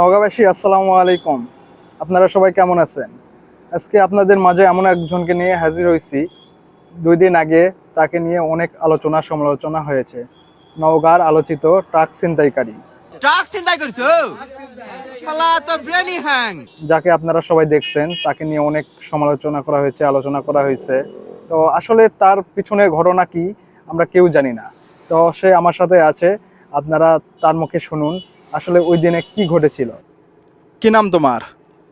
নগাবাসী আসসালামু আলাইকুম। আপনারা সবাই কেমন আছেন? আজকে আপনাদের মাঝে এমন একজনকে নিয়ে হাজির হয়েছি। দুই দিন আগে তাকে নিয়ে অনেক আলোচনা সমালোচনা হয়েছে। নওগাঁর আলোচিত ট্রাক ছিনতাইকারী। ট্রাক ছিনতাই করছ? শালা তো ব্রেনি হ্যাং। যাকে আপনারা সবাই দেখছেন তাকে নিয়ে অনেক সমালোচনা করা হয়েছে আলোচনা করা হয়েছে। তো আসলে তার পিছনের ঘটনা কি আমরা কেউ জানি না। তো সে আমার সাথে আছে। আপনারা তার মুখে শুনুন আসলে ওই দিনে কি ঘটেছিল? কি নাম তোমার?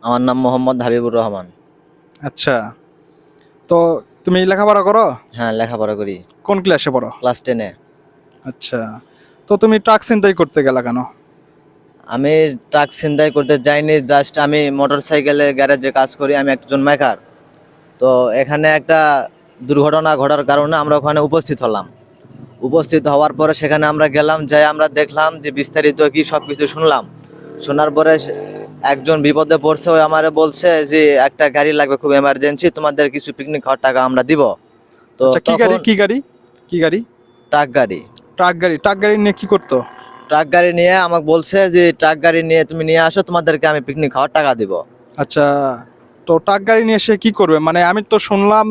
আমার নাম মোহাম্মদ হাবিবুর রহমান। আচ্ছা। তো তুমি লেখাপড়া করো? হ্যাঁ লেখাপড়া করি। কোন ক্লাসে পড়ো? ক্লাস টেনে আচ্ছা। তো তুমি ট্রাক ছিনতাই করতে গেলা কেন? আমি ট্রাক ছিনতাই করতে যাইনি জাস্ট আমি মোটর সাইকেলে গ্যারেজে কাজ করি আমি একজন মেকার তো এখানে একটা দুর্ঘটনা ঘটার কারণে আমরা ওখানে উপস্থিত হলাম। উপস্থিত হওয়ার পরে সেখানে আমরা গেলাম যাই আমরা দেখলাম যে বিস্তারিত কি সব কিছু শুনলাম। শোনার পরে একজন বিপদে পড়ছে ওই আমারে বলছে যে একটা গাড়ি লাগবে খুব এমার্জেন্সি তোমাদের কিছু পিকনিক খাওয়ার টাকা আমরা দিব। তো আচ্ছা কি গাড়ি? কি গাড়ি? কি গাড়ি? ট্রাক গাড়ি। ট্রাক গাড়ি। ট্রাক গাড়ি নিয়ে কি করতো? ট্রাক গাড়ি নিয়ে আমাকে বলছে যে ট্রাক গাড়ি নিয়ে তুমি নিয়ে আসো তোমাদেরকে আমি পিকনিক খাওয়ার টাকা দিব। আচ্ছা তো ট্রাক গাড়ি নিয়ে সে কি করবে? মানে আমি তো শুনলাম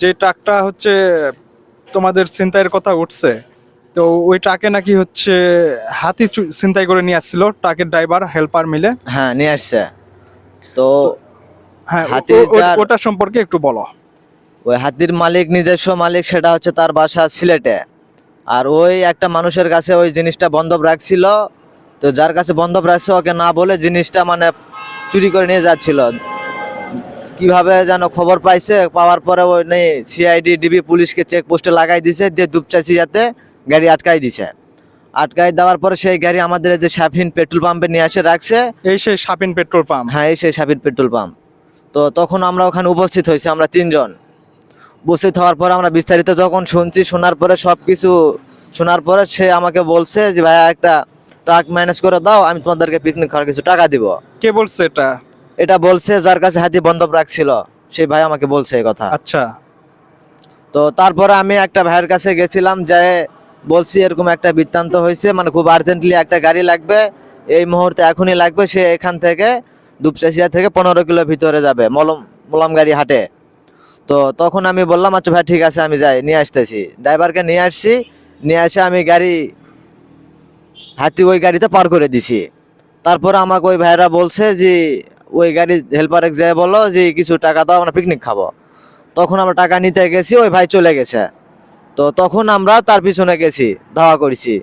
যে ট্রাকটা হচ্ছে তোমাদের ছিনতাইয়ের কথা উঠছে তো ওই ট্রাকে নাকি হচ্ছে হাতি ছিনতাই করে নিয়ে আসছিল ট্রাকের ড্রাইভার হেল্পার মিলে। হ্যাঁ নিয়ে আসছে। তো হ্যাঁ হাতি ওটা সম্পর্কে একটু বলো। ওই হাতির মালিক নিজস্ব মালিক সেটা হচ্ছে তার বাসা সিলেটে। আর ওই একটা মানুষের কাছে ওই জিনিসটা বন্ধক রাখছিল তো যার কাছে বন্ধক রাখছে ওকে না বলে জিনিসটা মানে চুরি করে নিয়ে যাচ্ছিল। কীভাবে যেন খবর পাইছে পাওয়ার পরে ওই নেই সিআইডি ডিবি পুলিশকে চেক পোস্টে লাগাই দিছে দিয়ে দুপচাচি যাতে গাড়ি আটকাই দিছে। আটকাই দেওয়ার পরে সেই গাড়ি আমাদের যে সাফিন পেট্রোল পাম্পে নিয়ে এসে রাখছে। এই সেই সাফিন পেট্রোল পাম্প? হ্যাঁ এই সেই সাফিন পেট্রোল পাম্প। তো তখন আমরা ওখানে উপস্থিত হয়েছি আমরা তিনজন। উপস্থিত হওয়ার পরে আমরা বিস্তারিত যখন শুনছি শোনার পরে সব কিছু শোনার পরে সে আমাকে বলছে যে ভাইয়া একটা ট্রাক ম্যানেজ করে দাও আমি তোমাদেরকে পিকনিক খাওয়ার কিছু টাকা দিব। কে বলছে এটা? এটা বলছে যার কাছে হাতি বন্ধক রাখছিল। সেই ভাই আমাকে বলছে এই কথা। আচ্ছা। তো তারপরে আমি একটা ভাইয়ের কাছে গেছিলাম যে বলছি এরকম একটা বৃত্তান্ত হয়েছে মানে খুব আর্জেন্টলি একটা গাড়ি লাগবে। এই মুহূর্তে এখনই লাগবে সে এখান থেকে দুপচাচিয়া থেকে পনেরো কিলো ভিতরে যাবে মলম মলম গাড়ি হাটে। তো তখন আমি বললাম আচ্ছা ভাই ঠিক আছে আমি যাই নিয়ে আসতেছি। ড্রাইভারকে নিয়ে আসছি নিয়ে এসে আমি গাড়ি হাতি ওই গাড়িতে পার করে দিছি। তারপর আমাকে ওই ভাইরা বলছে যে ওই গাড়ি হেল্পার এক যায় বলো যে কিছু টাকা দাও আমরা পিকনিক খাব। তখন আমরা টাকা নিতে গেছি ওই ভাই চলে গেছে। তো তখন আমরা তার পিছনে গেছি ধাওয়া করেছি।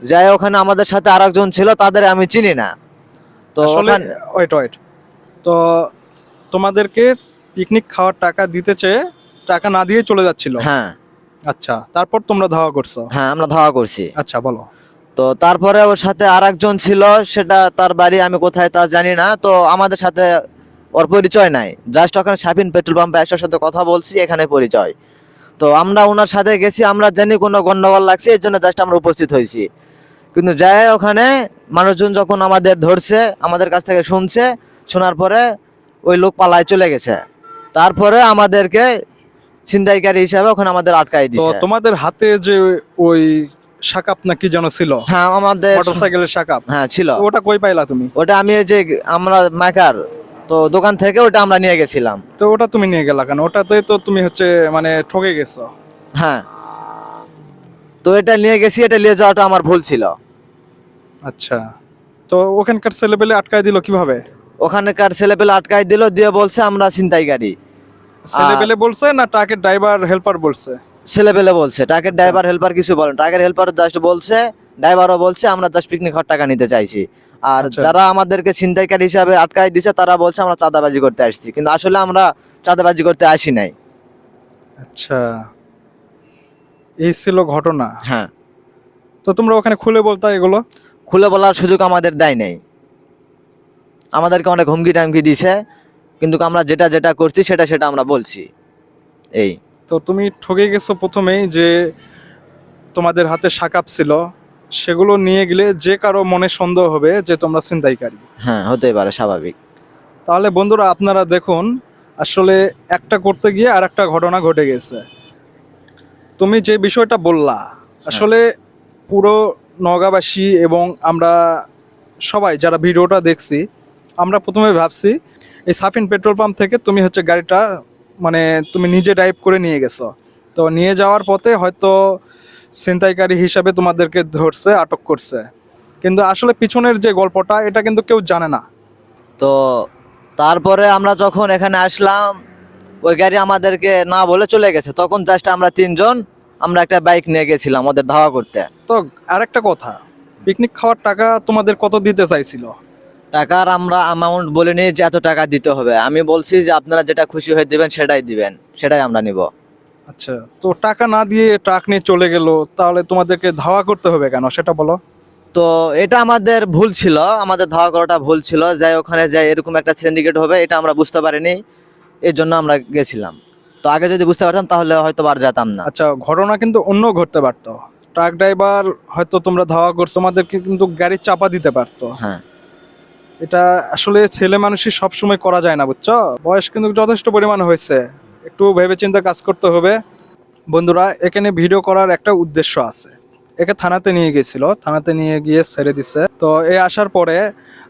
যাই ওখানে আমাদের সাথে আরেকজন ছিল তাদের আমি চিনি না। তো ওয়েট ওয়েট তো তোমাদেরকে পিকনিক খাওয়ার টাকা দিতে চেয়ে টাকা না দিয়ে চলে যাচ্ছিল? হ্যাঁ। আচ্ছা তারপর তোমরা ধাওয়া করছ? হ্যাঁ আমরা ধাওয়া করছি। আচ্ছা বলো। তো তারপরে ওর সাথে আরেকজন ছিল সেটা তার বাড়ি আমি কোথায় তা জানি না। তো আমাদের সাথে ওর পরিচয় নাই। জাস্ট ওখানে সাফিন পেট্রোল পাম্পে একসার সাথে কথা বলছি এখানে পরিচয়। তো আমরা ওনার সাথে গেছি আমরা জানি কোনো গন্ডগোল লাগছে এর জন্য জাস্ট আমরা উপস্থিত হয়েছি। কিন্তু যাই ওখানে মানুষজন যখন আমাদের ধরছে আমাদের কাছ থেকে শুনছে শোনার পরে ওই লোক পালায় চলে গেছে। তারপরে আমাদেরকে ছিনতাইকারী হিসাবে ওখানে আমাদের আটকাই দিছে। তোমাদের হাতে যে ওই শাকাপ না কি যেন ছিল? হ্যাঁ আমাদের মোটরসাইকেলের শাকাপ। হ্যাঁ ছিল। ওটা কই পাইলা তুমি? ওটা আমি যে আমরা মাকার তো দোকান থেকে ওটা আমরা নিয়ে গেছিলাম। তো ওটা তুমি নিয়ে গেলা কেন? ওটাতে তো তুমি হচ্ছে মানে ঠকে গেছো। হ্যাঁ। তো এটা নিয়ে গেছি এটা নিয়ে যাওয়াটা আমার ভুল ছিল। আচ্ছা। তো ওখানকার ছেলেপেলে আটকায় দিল কীভাবে? ওখানকার ছেলেপেলে আটকাই দিল দিয়ে বলছে আমরা ছিনতাই গাড়ি ছেলেপেলে বলছে না ট্রাকের ড্রাইভার হেল্পার বলছে? ছেলেপেলে বলছে ট্রাকের ড্রাইভার হেল্পার কিছু বলেন। ট্রাকের হেল্পার জাস্ট বলছে ড্রাইভারও বলছে আমরা জাস্ট পিকনিক হওয়ার টাকা নিতে চাইছি। আর আচ্ছা। যারা আমাদেরকে ছিনতাইকারী হিসাবে আটকাই দিছে তারা বলছে আমরা চাঁদাবাজি করতে আসছি। কিন্তু আসলে আমরা চাঁদাবাজি করতে আসি নাই। আচ্ছা। এই ছিল ঘটনা। হ্যাঁ। তো তোমরা ওখানে খুলে বলতা এগুলো? খুলে বলার সুযোগ আমাদের দেয় নাই। আমাদেরকে অনেক হুমকি টামকি দিছে কিন্তু আমরা যেটা যেটা করছি সেটা সেটা আমরা বলছি। এই। তো তুমি ঠকে গেছো প্রথমেই যে তোমাদের হাতে শাকাপ ছিল সেগুলো নিয়ে গেলে যে কারও মনে সন্দেহ হবে যে তোমরা ছিনতাইকারী। হ্যাঁ হতে পারে স্বাভাবিক। তাহলে বন্ধুরা আপনারা দেখুন আসলে একটা করতে গিয়ে আর একটা ঘটনা ঘটে গেছে। তুমি যে বিষয়টা বললা আসলে পুরো নগাবাসী এবং আমরা সবাই যারা ভিডিওটা দেখছি আমরা প্রথমে ভাবছি এই সাফিন পেট্রোল পাম্প থেকে তুমি হচ্ছে গাড়িটা মানে তুমি নিজে ড্রাইভ করে নিয়ে গেছো। তো নিয়ে যাওয়ার পথে হয়তো ছিনতাইকারী হিসাবে তোমাদেরকে ধরছে আটক করছে। কিন্তু আসলে পিছনের যে গল্পটা এটা কিন্তু কেউ জানে না। তো তারপরে আমরা যখন এখানে আসলাম ওই গাড়ি আমাদেরকে না বলে চলে গেছে। তখন জাস্ট আমরা তিনজন আমরা একটা বাইক নিয়ে গেছিলাম ওদের ধাওয়া করতে। তো আরেকটা কথা পিকনিক খাওয়ার টাকা তোমাদের কত দিতে চাইছিল? টাকার আমরা অ্যামাউন্ট বলিনি যে এত টাকা দিতে হবে। আমি বলছি যে আপনারা যেটা খুশি হয়ে দিবেন সেটাই দিবেন সেটাই আমরা নিব। আচ্ছা তো টাকা না দিয়ে ট্রাক নিয়ে চলে গেল তাহলে তোমাদেরকে ধাওয়া করতে হবে কেন? সেটা বলো। তো এটা আমাদের ভুল ছিল আমাদের ধাওয়া করাটা ভুল ছিল। যাই ওখানে যাই এরকম একটা সিন্ডিকেট হবে এটা আমরা বুঝতে পারিনি এর জন্য আমরা গেছিলাম। তো আগে যদি বুঝতে পারতাম তাহলে হয়তো বার যেতাম না। আচ্ছা ঘটনা কিন্তু অন্য ঘটতে পারতো। ট্রাক ড্রাইভার হয়তো তোমরা ধাওয়া করছ আমাদেরকে কিন্তু গাড়ি চাপা দিতে পারতো। হ্যাঁ। এটা আসলে ছেলে মানুষই সবসময় করা যায় না, বুঝছ? বয়স কিন্তু যথেষ্ট পরিমাণ হয়েছে। একটু ভেবে চিন্তে কাজ করতে হবে। বন্ধুরা, এখানে ভিডিও করার একটা উদ্দেশ্য আছে। একে থানাতে নিয়ে গেছিল, থানাতে নিয়ে গিয়ে ছেড়ে দিছে। তো এ আসার পরে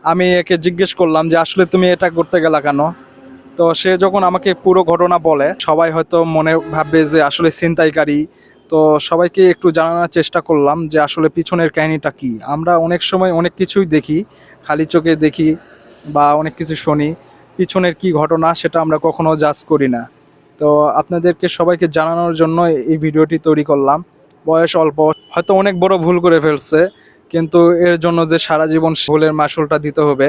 আমি একে জিজ্ঞেস করলাম যে, আসলে তুমি এটা করতে গেলা কেন? তো সে যখন আমাকে পুরো ঘটনা বলে, সবাই হয়তো মনে ভাববে যে, আসলে ছিনতাইকারী তো সবাইকে একটু জানানোর চেষ্টা করলাম যে আসলে পিছনের কাহিনিটা কি। আমরা অনেক সময় অনেক কিছুই দেখি, খালি চোখে দেখি বা অনেক কিছু শুনি, পিছনের কি ঘটনা সেটা আমরা কখনো জাজ করি না। তো আপনাদেরকে সবাইকে জানানোর জন্য এই ভিডিওটি তৈরি করলাম। বয়স অল্প, হয়তো অনেক বড় ভুল করে ফেলছে কিন্তু এর জন্য যে সারা জীবন ভুলের মাসুলটা দিতে হবে,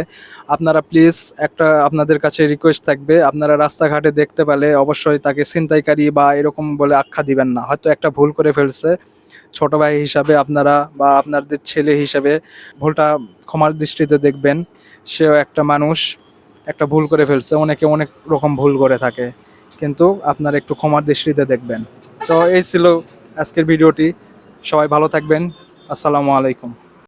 আপনারা প্লিজ একটা আপনাদের কাছে রিকোয়েস্ট থাকবে, আপনারা রাস্তাঘাটে দেখতে পেলে অবশ্যই তাকে ছিনতাইকারী বা এরকম বলে আখ্যা দিবেন না। হয়তো একটা ভুল করে ফেলছে, ছোট ভাই হিসাবে আপনারা বা আপনাদের ছেলে হিসাবে ভুলটা ক্ষমার দৃষ্টিতে দেখবেন, সেও একটা মানুষ, একটা ভুল করে ফেলছে, অনেকে অনেক রকম ভুল করে থাকে, কিন্তু আপনারা একটু ক্ষমার দৃষ্টিতে দেখবেন। তো এই ছিল আজকের ভিডিওটি, সবাই ভালো থাকবেন, আসসালামু আলাইকুম।